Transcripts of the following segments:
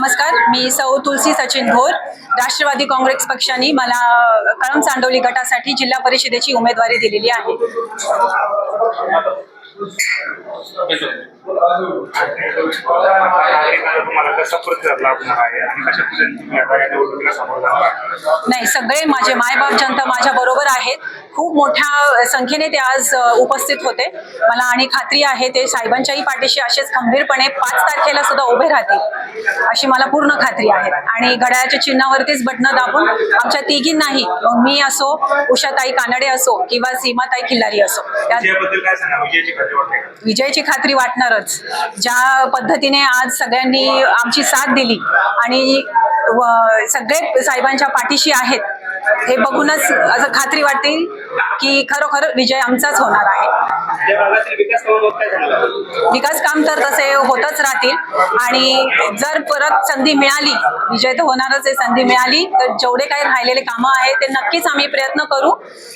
नमस्कार मी सौ तुलसी सचिन घोर. राष्ट्रवादी काँग्रेस पक्षाने मला कळम चांडवली गटासाठी जिल्हा परिषदेची उमेदवारी दिलेली आहे. नाही सगळे माझे मायबाप जनता माझ्या बरोबर आहेत. खूप मोठ्या संख्येने ते आज उपस्थित होते. मला आणि खात्री आहे ते साहेबांच्याही पाठीशी असेच खंबीरपणे पाच तारखेला सुद्धा उभे राहतील अशी मला पूर्ण खात्री आहे. आणि घड्याळाच्या चिन्हावरतीच बटणं दाबून आमच्या तिघींनाही मी असो उषाताई कानडे असो किंवा सीमाताई खिल्लारी असो विजयाची खात्री वाटणारच. ज्या पद्धतीने आज सगळ्यांनी आमची साथ दिली आणि सगळे साहेबांच्या पाठीशी आहेत हे बघूनच असं खात्री वाटते की खरोखर विजय आमचाच होणार आहे. विकास काम तर तसे होतच राहतील. आणि जर परत संधी मिळाली विजय तर होणारच आहे संधी मिळाली तर जेवढे काही राहिलेले कामं आहेत ते नक्कीच आम्ही प्रयत्न करू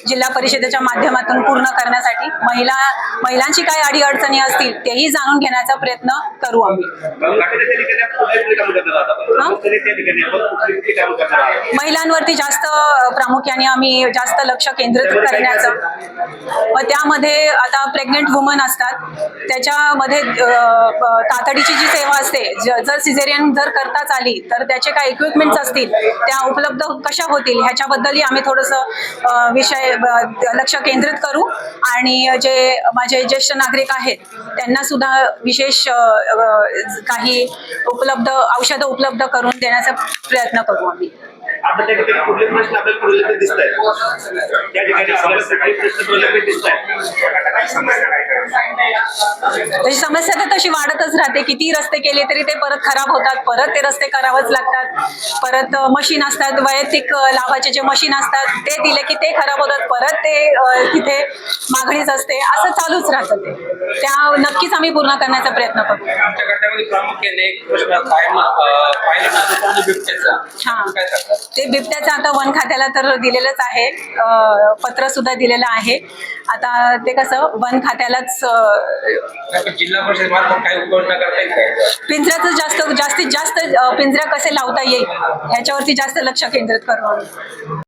जिल्हा परिषदेच्या माध्यमातून पूर्ण करण्यासाठी. महिला महिलांची काय अडी अडचणी असतील तेही जाणून घेण्याचा प्रयत्न करू आम्ही. महिलांवरती जास्त प्रामुख्याने आम्ही जास्त लक्ष केंद्रित करण्याचं. त्यामध्ये आता प्रेग्नेंट वुमन असतात. त्याच्यामध्ये तातडीची जी सेवा असते ज- जर सिझेरियन जर करताच आली तर त्याचे काय इक्विपमेंट्स असतील त्या उपलब्ध कशा होतील ह्याच्याबद्दलही आम्ही थोडंसं विषय लक्ष केंद्रित करू. आणि जे माझे ज्येष्ठ नागरिक आहेत त्यांना सुद्धा विशेष काही उपलब्ध औषधं उपलब्ध करून देण्याचा प्रयत्न करू आम्ही. आता त्या ठिकाणी कुठले प्रश्न आपल्याला प्रलंबित दिसत आहेत? त्या ठिकाणी समस्या काही प्रश्न प्रलंबित दिसत आहेत. समस्या तशी समस्या तर तशी वाढतच राहते. किती रस्ते केले तरी ते परत खराब होतात. परत ते रस्ते करावंच लागतात. परत मशीन असतात. वैयक्तिक लाभाचे जे मशीन असतात ते दिले की ते खराब होतात. परत ते तिथे मागणीच असते. असं चालूच राहतं ते. त्या नक्कीच आम्ही पूर्ण करण्याचा प्रयत्न करू आमच्या गटामध्ये प्रामुख्याने एक प्रश्न कायम अं, पाहिला जातो तो म्हणजे बिबट्याचा. काय सांगतात ते बिबट्याचं आता वन खात्याला तर दिलेलंच आहे. पत्र सुद्धा दिलेलं आहे. आता ते कसं वन खात्यालाच जिल्हा परिषद मार्फत काही उपाययोजना करता येईल काय पिंजऱ्याचं जास्त जास्तीत जास्त पिंजऱ्या कसे लावता येईल? ह्याच्यावरती जास्त लक्ष केंद्रित करू